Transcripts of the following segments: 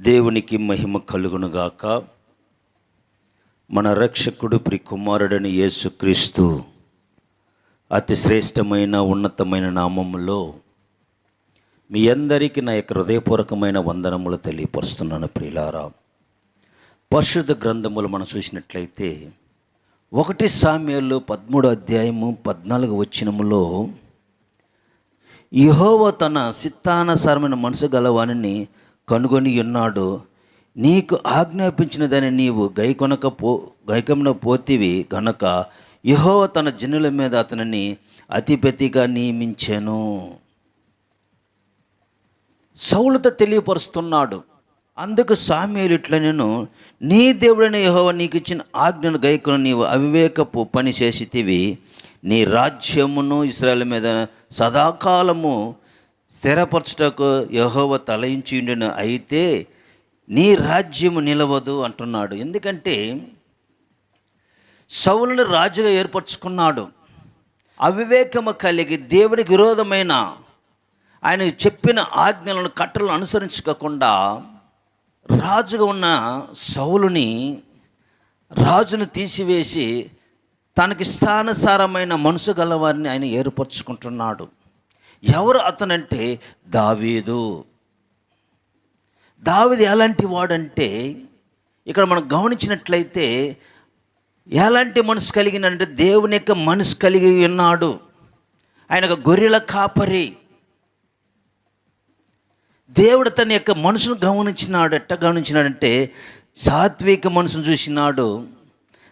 దేవునికి మహిమ కలుగునుగాక. మన రక్షకుడు ప్రి కుమారుడని యేసుక్రీస్తు అతి శ్రేష్టమైన ఉన్నతమైన నామములో మీ అందరికీ నా యొక్క హృదయపూర్వకమైన వందనములు తెలియపరుస్తున్నాను ప్రియులారా. పరిశుద్ధ గ్రంథములు మనం చూసినట్లయితే ఒకటి సామ్యాలు పదమూడు అధ్యాయము పద్నాలుగు వచ్చినములో యహోవ తన సిత్తానుసారమైన మనసు గలవానిని కనుగొని ఉన్నాడు. నీకు ఆజ్ఞాపించినదని నీవు గైకొనక పో గైకమున పోతివి గనక యహో తన జనుల మీద అతనిని అతిపెతిగా నియమించాను. సౌలత తెలియపరుస్తున్నాడు. అందుకు సామ్యులు ఇట్లా నేను నీ దేవుడైన యహోవ నీకు ఇచ్చిన ఆజ్ఞను గైకును నీవు అవివేకపు పని చేసితివి. నీ రాజ్యమును ఇస్రాయల్ మీద సదాకాలము స్థిరపరచుటకు యహోవ తలయించి అయితే నీ రాజ్యము నిలవదు అంటున్నాడు. ఎందుకంటే సౌలను రాజుగా ఏర్పరచుకున్నాడు. అవివేకము కలిగి దేవుడికి విరోధమైన ఆయన చెప్పిన ఆజ్ఞలను కట్టలను అనుసరించకుండా రాజుగా ఉన్న సౌలుని రాజును తీసివేసి తనకి స్థానసారమైన మనసు గలవారిని ఆయన ఏర్పరచుకుంటున్నాడు. ఎవరు అతనంటే? దావీదు. దావీదు ఎలాంటి వాడంటే ఇక్కడ మనం గమనించినట్లయితే ఎలాంటి మనసు కలిగినంటే దేవుని యొక్క మనసు కలిగి ఉన్నాడు. ఆయన ఒక గొర్రెల కాపరి. దేవుడు తన యొక్క మనసును గమనించినాడు ఎట్ట గమనించినాడంటే సాత్విక మనసును చూసినాడు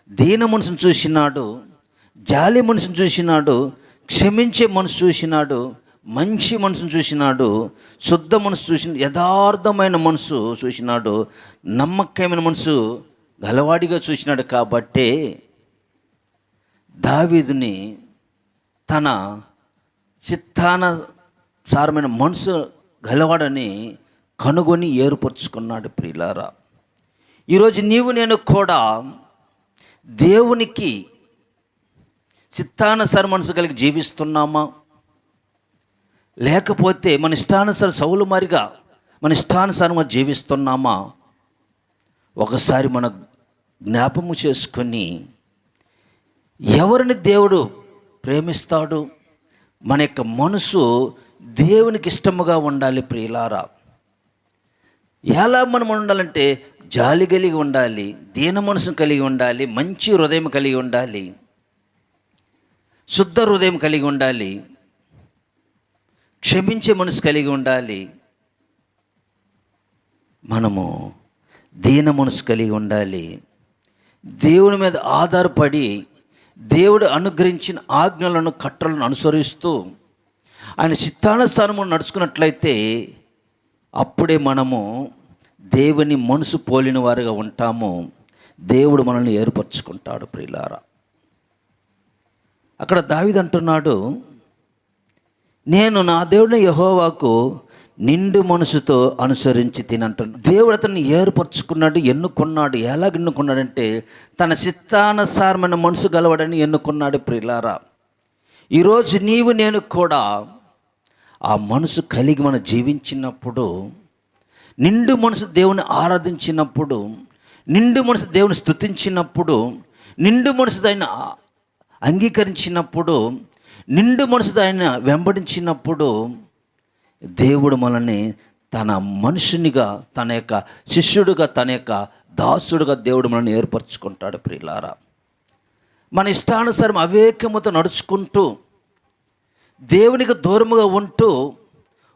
దీన మనసును చూసినాడు జాలి మనసును చూసినాడు క్షమించే మనసు చూసినాడు మంచి మనసును చూసినాడు శుద్ధ మనసు చూసిన యథార్థమైన మనసు చూసినాడు నమ్మకమైన మనసు గలవాడిగా చూసినాడు కాబట్టే దావీదుని తన చిత్తాన సారమైన మనసు గలవాడని కనుగొని ఏర్పరచుకున్నాడు ప్రియులారా. ఈరోజు నీవు నేను కూడా దేవునికి చిత్తానుసార మనసు కలిగి జీవిస్తున్నామా? లేకపోతే మన ఇష్టానుసారం సౌలు మారిగా మన ఇష్టానుసారంగా జీవిస్తున్నామా? ఒకసారి మన జ్ఞాపము చేసుకొని ఎవరిని దేవుడు ప్రేమిస్తాడు? మన యొక్క మనసు దేవునికి ఇష్టముగా ఉండాలి ప్రియులారా. ఎలా మనం ఉండాలంటే జాలి కలిగి ఉండాలి దీన మనసును కలిగి ఉండాలి మంచి హృదయం కలిగి ఉండాలి శుద్ధ హృదయం కలిగి ఉండాలి. క్షమించే మనసు కలిగి ఉండాలి. మనము దీన మనసు కలిగి ఉండాలి. దేవుని మీద ఆధారపడి దేవుడు అనుగ్రహించిన ఆజ్ఞలను కట్టలను అనుసరిస్తూ ఆయన చిత్తానుసారము నడుచుకున్నట్లయితే అప్పుడే మనము దేవుని మనసు పోలిన వారుగా ఉంటాము. దేవుడు మనల్ని ఏర్పరచుకుంటాడు ప్రియులారా. అక్కడ దావిది అంటున్నాడు నేను నా దేవుడిని యహోవాకు నిండు మనసుతో అనుసరించి తినంటున్నాను దేవుడు అతన్ని ఏర్పరచుకున్నాడు ఎన్నుకున్నాడు ఎలాగ ఎన్నుకున్నాడంటే తన చిత్తానుసారమైన మనసు గలవాడని ఎన్నుకున్నాడు ప్రిలారా ఈరోజు నీవు నేను కూడా ఆ మనసు కలిగి మనం జీవించినప్పుడు నిండు మనసు దేవుని ఆరాధించినప్పుడు నిండు మనసు దేవుని స్థుతించినప్పుడు నిండు మనసు దాన్ని అంగీకరించినప్పుడు నిండు మనసు ఆయన వెంబడించినప్పుడు దేవుడు మనల్ని తన మనుషునిగా తన యొక్క శిష్యుడుగా తన యొక్క దాసుడుగా దేవుడు మనల్ని ఏర్పరచుకుంటాడు ప్రియులారా. మన ఇష్టానుసారం అవేకముతో నడుచుకుంటూ దేవునికి దూరముగా ఉంటూ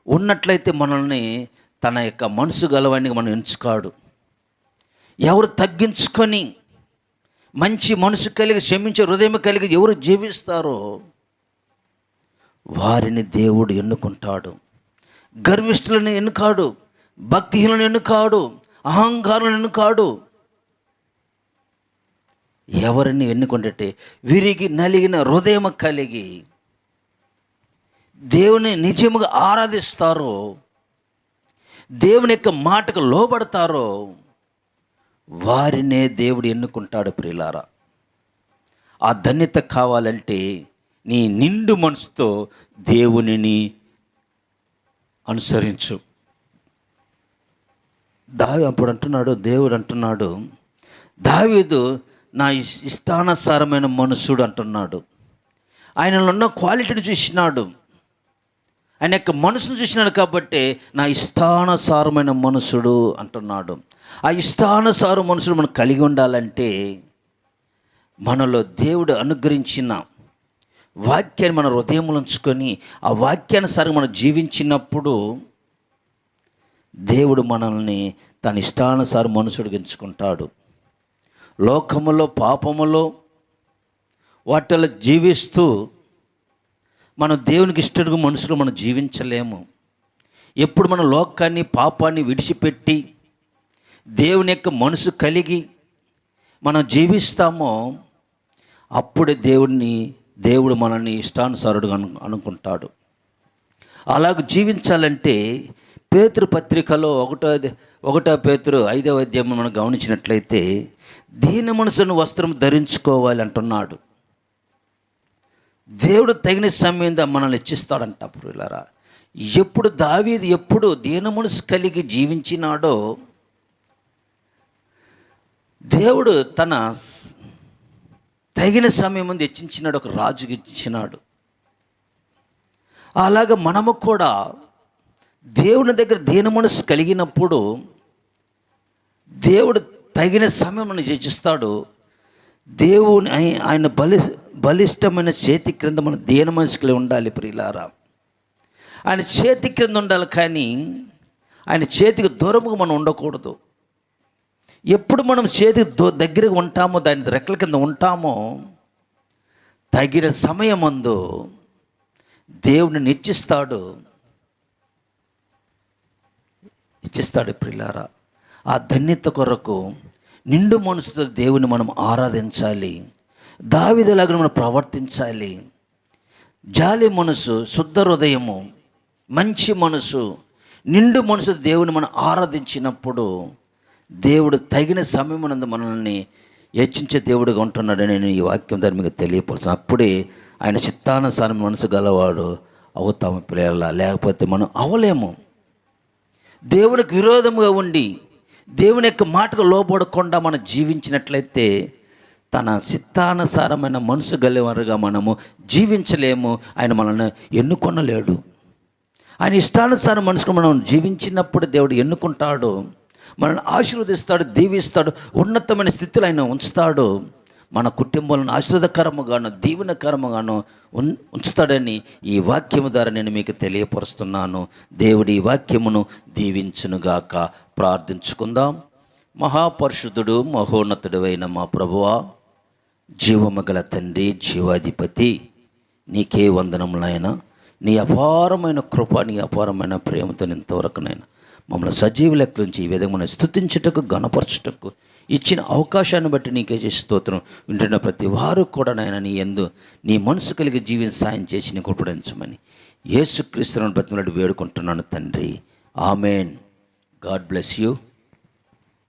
ఉన్నట్లయితే మనల్ని తన యొక్క మనసు గలవాడిని మనం ఎంచుకాడు. ఎవరు తగ్గించుకొని మంచి మనసు కలిగి క్షమించే హృదయం కలిగి ఎవరు జీవిస్తారో వారిని దేవుడు ఎన్నుకుంటాడు. గర్విష్ఠులను ఎన్నుకాడు భక్తిహీనులను ఎన్నుకాడు అహంకారులను ఎన్నుకాడు. ఎవరిని ఎన్నుకుంటే విరిగి నలిగిన హృదయం కలిగి దేవుని నిజముగా ఆరాధిస్తారో దేవుని యొక్క మాటకు లోబడతారో వారినే దేవుడు ఎన్నుకుంటాడు ప్రియులారా. ఆ ధన్యత కావాలంటే నీ నిండు మనసుతో దేవునిని అనుసరించు. దావి అప్పుడు అంటున్నాడు దేవుడు అంటున్నాడు దావీదు నా ఇష్టానుసారమైన మనుషుడు అంటున్నాడు. ఆయనలో ఉన్న క్వాలిటీని చూసినాడు. ఆయన యొక్క మనసును చూసినాడు కాబట్టి నా ఇష్టానుసారమైన మనుషుడు అంటున్నాడు. ఆ ఇష్టానుసారం మనుషుడు మనం కలిగి ఉండాలంటే మనలో దేవుడు అనుగ్రహించిన వాక్యాన్ని మన హృదయంలో ఉంచుకొని ఆ వాక్యానుసారం మనం జీవించినప్పుడు దేవుడు మనల్ని తన ఇష్టానుసారం మనుషుడికి ఎంచుకుంటాడు. లోకములో పాపములో వాటిలో జీవిస్తూ మనం దేవునికి ఇష్టడుగు మనుషులు మనం జీవించలేము. ఎప్పుడు మన లోకాన్ని పాపాన్ని విడిచిపెట్టి దేవుని యొక్క మనసు కలిగి మనం జీవిస్తామో అప్పుడే దేవుడిని దేవుడు మనల్ని ఇష్టానుసారుడు అను అనుకుంటాడు. అలాగ జీవించాలంటే పేతృ పత్రికలో ఒకటో ఒకటో పేతురు ఐదవ అధ్యాయం మనం గమనించినట్లయితే దీని మనసును వస్త్రం ధరించుకోవాలి అంటున్నాడు. దేవుడు తగిన సమయం మనల్ని ఇచ్చిస్తాడంట ప్రియులారా. ఎప్పుడు దావీది ఎప్పుడు దీన మనసు కలిగి జీవించినాడో దేవుడు తన తగిన సమయం ముందు హెచ్చించినాడు ఒక రాజుకి ఇచ్చినాడు అలాగ మనము కూడా దేవుని దగ్గర దీన మనసు కలిగినప్పుడు దేవుడు తగిన సమయం మనం హెచ్చిస్తాడు. దేవుని ఆయన బలి బలిష్టమైన చేతి క్రింద మన దీన మనసుకులే ఉండాలి ప్రియులారా. ఆయన చేతి క్రింద ఉండాలి కానీ ఆయన చేతికి దూరముగా మనం ఉండకూడదు. ఎప్పుడు మనం చేతికి దగ్గరగా ఉంటామో దాని రెక్కల కింద ఉంటామో తగిన సమయమందు దేవుని నిచ్చిస్తాడు. ఇచ్చిస్తాడు ప్రిలారా. ఆ ధన్యత కొరకు నిండు మనసుతో దేవుని మనం ఆరాధించాలి. దావిదలాగా మనం ప్రవర్తించాలి. జాలి మనసు శుద్ధ హృదయము మంచి మనసు నిండు మనసు దేవుని మనం ఆరాధించినప్పుడు దేవుడు తగిన సమయమునందు మనల్ని హెచ్చించే దేవుడుగా ఉంటున్నాడని నేను ఈ వాక్యం ద్వారా మీకు తెలియపరుస్తాను అప్పుడే ఆయన చిత్తానుసారం మనసు గలవాడు అవుతాము పిల్లల. లేకపోతే మనం అవలేము. దేవునికి విరోధముగా ఉండి దేవుని యొక్క మాటకు లోబడకుండా మనం జీవించినట్లయితే తన చిత్తానుసారమైన మనసు గలవారుగా మనము జీవించలేము. ఆయన మనల్ని ఎన్నుకొనలేడు. ఆయన ఇష్టానుసారం మనసుకు మనం జీవించినప్పుడు దేవుడు ఎన్నుకుంటాడు? మనల్ని ఆశీర్వదిస్తాడు దీవిస్తాడు ఉన్నతమైన స్థితిలో ఆయన ఉంచుతాడు. మన కుటుంబాలను ఆశీర్వదకరముగాను దీవెనకరముగాను ఉన్ ఉంచుతాడని ఈ వాక్యము ద్వారా నేను మీకు తెలియపరుస్తున్నాను. దేవుడి ఈ వాక్యమును దీవించునుగాక ప్రార్థించుకుందాం. మహాపరిశుద్ధుడు మహోన్నతుడు అయిన మా ప్రభువా జీవము గల తండ్రి జీవాధిపతి నీకే వందనములైనా నీ అపారమైన కృప నీ అపారమైన ప్రేమతో ఇంతవరకునైనా మమ్మల్ని సజీవ లెక్క నుంచి ఈ విధంగా మనం స్థుతించుటకు గణపరచుటకు ఇచ్చిన అవకాశాన్ని బట్టి నీకే చేసి స్తోత్రం వింటున్న ప్రతి వారు కూడా నాయన నీ ఎందు నీ మనసు కలిగి జీవిని సాయం చేసి నీ కృపడించమని యేసుక్రీస్తులను బ్రతిమలాడి వేడుకుంటున్నాను తండ్రి. ఆమెన్. God bless you.